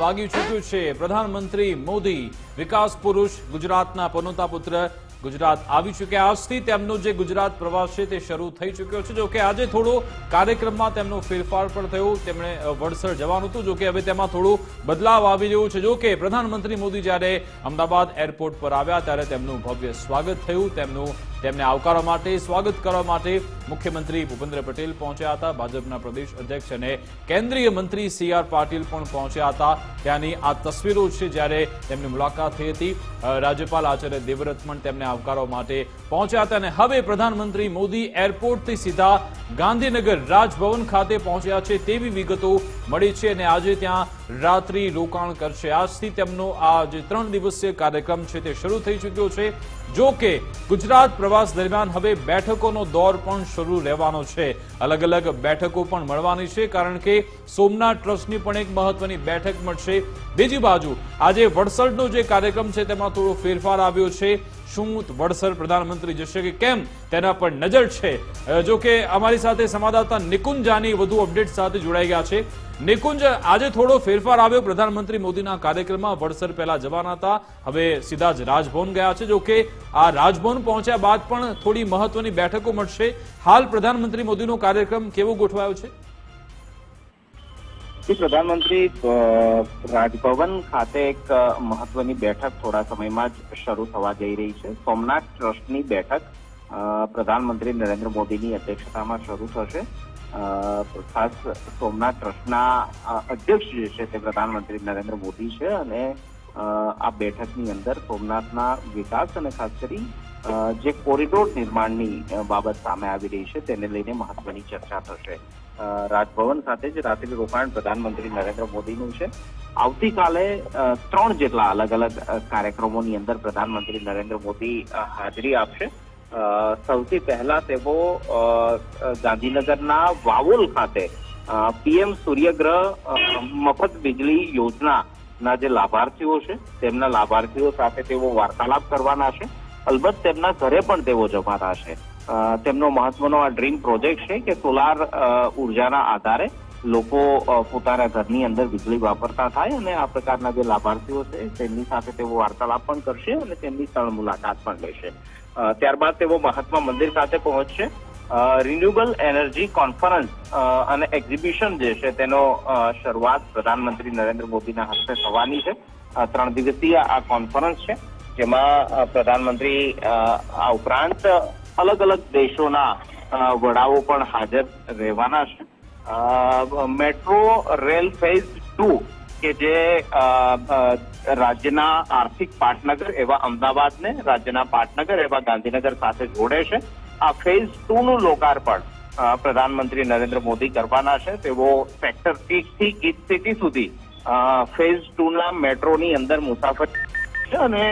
વાગી ચૂક્યું છે પ્રધાનમંત્રી મોદી. વિકાસ પુરુષ, ગુજરાતના પનોતા પુત્ર, ગુજરાત આવી ચૂક્યા. આજથી તેમનો જે ગુજરાત પ્રવાસ છે તે શરૂ થઈ ચૂક્યો છે. જો કે આજે થોડો કાર્યક્રમમાં તેમનો ફેરફાર પણ થયો. તેમણે વડસર જવાનું હતું. જોકે હવે તેમાં થોડું બદલાવ આવી રહ્યું છે. જોકે પ્રધાનમંત્રી મોદી જ્યારે અમદાવાદ એરપોર્ટ પર આવ્યા ત્યારે તેમનું ભવ્ય સ્વાગત થયું. તેમનું તેમને આવકારવા માટે, સ્વાગત કરવા માટે મુખ્યમંત્રી ભૂપેન્દ્ર પટેલ પહોંચ્યા હતા. ભાજપના પ્રદેશ અધ્યક્ષ અને કેન્દ્રીય મંત્રી સી આર પાટીલ પણ પહોંચ્યા હતા. ત્યાંની આ તસવીરો છે જ્યારે તેમની મુલાકાત થઈ હતી. રાજ્યપાલ આચાર્ય દેવવ્રત પણ તેમને આવકારવા માટે પહોંચ્યા હતા અને હવે પ્રધાનમંત્રી મોદી એરપોર્ટથી સીધા ગાંધીનગર રાજભવન ખાતે પહોંચ્યા છે તેવી વિગતો મળી છે અને આજે ત્યાં રાત્રિ રોકાણ કરશે. આજથી તેમનો આ જે ત્રણ દિવસીય કાર્યક્રમ છે તે શરૂ થઈ ચૂક્યો છે. જો કે ગુજરાત પ્રવાસ દરમિયાન હવે બેઠકોનો દોર પણ શરૂ રહેવાનો છે. અલગ અલગ બેઠકો પણ મળવાની છે, કારણ કે સોમનાથ ટ્રસ્ટની પણ એક મહત્વની બેઠક મળશે. બીજી બાજુ, આજે વડસડનો જે કાર્યક્રમ છે તેમાં થોડો ફેરફાર આવ્યો છે. શું વડસર પ્રધાનમંત્રી જશે કે કેમ? તેના પર નજર છે. જો કે અમારી સાથે સંવાદદાતા નિકુંજ જાની વધુ અપડેટ સાથે જોડાઈ ગયા છે. નિકુંજ, આજે થોડો ફેરફાર આવ્યો પ્રધાનમંત્રી મોદીના કાર્યક્રમમાં. વડસર પહેલા જવાના હતા. હવે સીધા જ રાજભવન ગયા છે. જો કે આ રાજભવન પહોંચ્યા બાદ પણ થોડી મહત્વની બેઠકો મળશે. હાલ પ્રધાનમંત્રી મોદીનો કાર્યક્રમ કેવો ગોઠવાયો છે? પ્રધાનમંત્રી રાજભવન ખાતે એક મહત્વની બેઠક થોડા સમયમાં જ શરૂ થવા જઈ રહી છે. સોમનાથ ટ્રસ્ટની બેઠક પ્રધાનમંત્રી નરેન્દ્ર મોદીની અધ્યક્ષતામાં શરૂ થશે. ખાસ સોમનાથ ટ્રસ્ટના અધ્યક્ષ જે છે તે પ્રધાનમંત્રી નરેન્દ્ર મોદી છે અને આ બેઠકની અંદર સોમનાથના વિકાસ અને ખાસ કરી જે કોરિડોર નિર્માણની બાબત સામે આવી રહી છે તેને લઈને મહત્વની ચર્ચા થશે. રાજભવન સાથે જ રાત્રિ રોકાણ પ્રધાનમંત્રી નરેન્દ્ર મોદીનું છે. આવતીકાલે ત્રણ જેટલા અલગ અલગ કાર્યક્રમોની અંદર પ્રધાનમંત્રી નરેન્દ્ર મોદી હાજરી આપશે. સૌથી પહેલા તેઓ ગાંધીનગરના વાવોલ ખાતે પીએમ સૂર્યગ્રહ મફત વીજળી યોજનાના જે લાભાર્થીઓ છે, તેમના લાભાર્થીઓ સાથે તેઓ વાર્તાલાપ કરવાના છે. અલબત્ત તેમના ઘરે પણ તેઓ જવાના છે તેમનો મહત્વનો આ ડ્રીમ પ્રોજેક્ટ છે કે સોલાર ઉર્જાના આધારે લોકો પોતાના ઘરની અંદર વીજળી વાપરતા થાય અને આ પ્રકારના જે લાભાર્થીઓ છે, તેમની સાથે તેઓ વાર્તાલાપ પણ કરશે અને તેમની સ્થળ મુલાકાત પણ લેશે. ત્યારબાદ તેઓ મહાત્મા મંદિર ખાતે પહોંચશે. રિન્યુએબલ એનર્જી કોન્ફરન્સ અને એક્ઝિબિશન જે છે તેનો શરૂઆત પ્રધાનમંત્રી નરેન્દ્ર મોદીના હસ્તે થવાની છે. ત્રણ દિવસીય આ કોન્ફરન્સ છે, જેમાં પ્રધાનમંત્રી આ ઉપરાંત અલગ અલગ દેશોના વડાઓ પણ હાજર રહેવાના છે. મેટ્રો રેલ ફેઝ ટુ, કે જે રાજ્યના આર્થિક પાટનગર એવા અમદાવાદને, રાજ્યના પાટનગર એવા ગાંધીનગર સાથે જોડે છે. આ ફેઝ ટુ નું લોકાર્પણ પ્રધાનમંત્રી નરેન્દ્ર મોદી કરવાના છે. તેઓ સેક્ટર એક થી ગીત સિટી સુધી ફેઝ ટુ ના મેટ્રોની અંદર મુસાફરી છે અને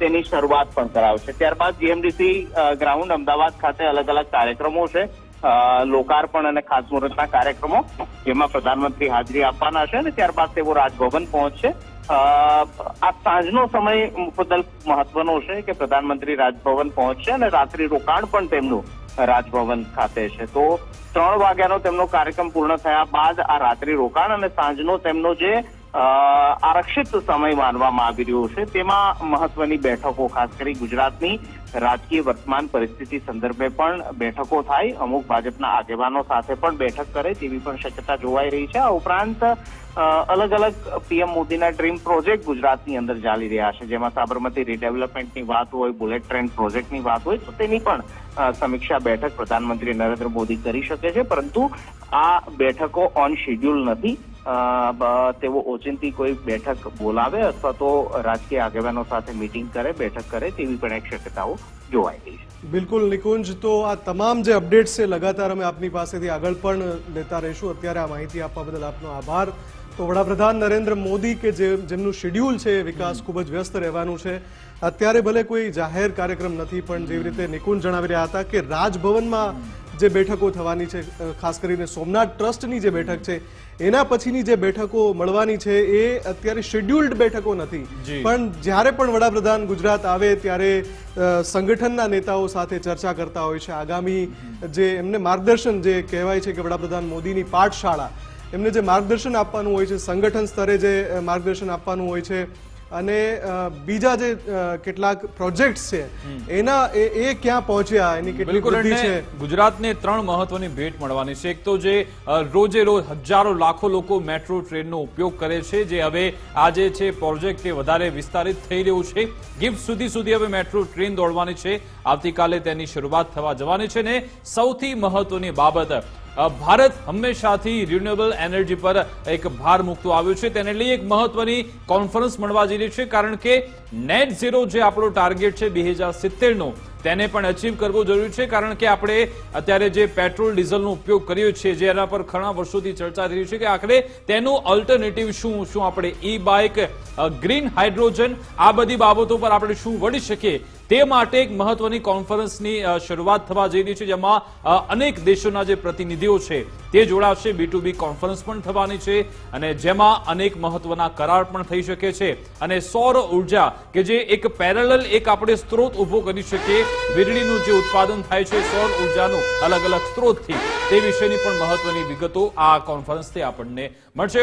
તેની શરૂઆત પણ કરાવશે. ત્યારબાદ જીએમડીસી ગ્રાઉન્ડ અમદાવાદ ખાતે અલગ અલગ કાર્યક્રમો છે. લોકાર્પણ અને ખાતમુહૂર્તના કાર્યક્રમો, જેમાં પ્રધાનમંત્રી હાજરી આપવાના છે અને ત્યારબાદ તેઓ રાજભવન પહોંચશે. આ સાંજનો સમય મુદ્દલ મહત્વનો છે કે પ્રધાનમંત્રી રાજભવન પહોંચશે અને રાત્રિ રોકાણ પણ તેમનું રાજભવન ખાતે છે. તો ત્રણ વાગ્યાનો તેમનો કાર્યક્રમ પૂર્ણ થયા બાદ આ રાત્રિ રોકાણ અને સાંજનો તેમનો જે આરક્ષિત સમય માનવામાં આવી રહ્યો છે. તેમાં મહત્વની બેઠકો, ખાસ કરી ગુજરાતની રાજકીય વર્તમાન પરિસ્થિતિ સંદર્ભે પણ બેઠકો થાય. અમુક ભાજપના આગેવાનો સાથે પણ બેઠક કરે તેવી પણ શક્યતા જોવાઈ રહી છે. આ ઉપરાંત અલગ અલગ પીએમ મોદીના ડ્રીમ પ્રોજેક્ટ ગુજરાતની અંદર ચાલી રહ્યા છે. જેમાં સાબરમતી રીડેવલપમેન્ટની વાત હોય બુલેટ ટ્રેન પ્રોજેક્ટની વાત હોય, તો તેની પણ સમીક્ષા બેઠક પ્રધાનમંત્રી નરેન્દ્ર મોદી કરી શકે છે. પરંતુ આ બેઠકો ઓન શેડ્યુલ નથી. તેઓ ઓચિંતી કોઈ બેઠક બોલાવે અથવા તો રાજકીય આગેવાનો સાથે મીટિંગ કરે, બેઠક કરે તેવી પણ એક શક્યતાઓ જોવાઈ રહી બિલકુલ, નિકુંજ. તો આ તમામ જે અપડેટ્સ છે, લગાતાર અમે આપની પાસેથી આગળ પણ લેતા રહીશું. અત્યારે આ માહિતી આપવા બદલ આપનો આભાર. તો વડાપ્રધાન નરેન્દ્ર મોદી કે જે, જેમનું શેડ્યુલ છે, વિકાસ ખૂબ જ વ્યસ્ત રહેવાનું છે. અત્યારે ભલે કોઈ જાહેર કાર્યક્રમ નથી, પણ જેવી રીતે નિકુંજ જણાવી રહ્યા હતા કે રાજભવનમાં જે બેઠકો થવાની છે ખાસ કરીને સોમનાથ ટ્રસ્ટની જે બેઠક છે એના પછીની જે બેઠકો મળવાની છે એ અત્યારે શેડ્યુલ્ડ બેઠકો નથી. પણ જ્યારે પણ વડાપ્રધાન ગુજરાત આવે ત્યારે સંગઠનના નેતાઓ સાથે ચર્ચા કરતા હોય છે. આગામી જે એમને માર્ગદર્શન જે કહેવાય છે કે વડાપ્રધાન મોદીની પાઠશાળા એમને જે માર્ગદર્શન આપવાનું હોય છે સંગઠન સ્તરે જે માર્ગદર્શન આપવાનું હોય છે અને બીજા જે કેટલાક પ્રોજેક્ટ્સ છે એના એ ક્યાં પહોંચ્યા એની કેટલી વૃદ્ધિ છે? ગુજરાતને ત્રણ મહત્વની ભેટ મળવાની છે. એક તો જે રોજે રોજ હજારો લાખો લોકો મેટ્રો ટ્રેનનો ઉપયોગ કરે છે જે હવે આજે છે પ્રોજેક્ટ તે વધારે વિસ્તારિત થઈ રહ્યું છે. ગિફ્ટ સુધી સુધી હવે મેટ્રો ટ્રેન દોડવાની છે. આવતીકાલે તેની શરૂઆત થવા જવાની છે. ને સૌથી મહત્વની બાબત ભારત હંમેશાથી રિન્યુએબલ એનર્જી પર એક ભાર મૂકતો આવ્યો છે. તેને લઈ એક મહત્વની કોન્ફરન્સ મળવા જઈ રહી છે, કારણ કે નેટ ઝીરો જે આપણો ટાર્ગેટ છે બે હજાર સિત્તેરનો, તેને પણ અચીવ કરવો જરૂરી છે, કારણ કે આપણે અત્યારે જે પેટ્રોલ ડીઝલનો ઉપયોગ કર્યો છે, જે એના પર ઘણા વર્ષોથી ચર્ચા થઈ રહી છે કે આખરે તેનું અલ્ટરનેટિવ શું? શું આપણે ઈ બાઇક ગ્રીન હાઇડ્રોજન આ બધી બાબતો પર આપણે શું વળી શકીએ? તે માટે એક મહત્વની કોન્ફરન્સની શરૂઆત થવા જઈ રહી છે, જેમાં અનેક દેશોના જે પ્રતિનિધિઓ છે તે જોડાશે. બી કોન્ફરન્સ પણ થવાની છે અને જેમાં અનેક મહત્વના કરાર પણ થઈ શકે છે. અને સૌર ઊર્જા, કે જે એક પેરેલલ એક આપણે સ્ત્રોત ઊભો કરી શકીએ, વીજળીનું જે ઉત્પાદન થાય છે સૌર ઉર્જાનું અલગ અલગ સ્ત્રોતથી, તે વિશેની પણ મહત્વની વિગતો આ કોન્ફરન્સથી આપણને મળશે.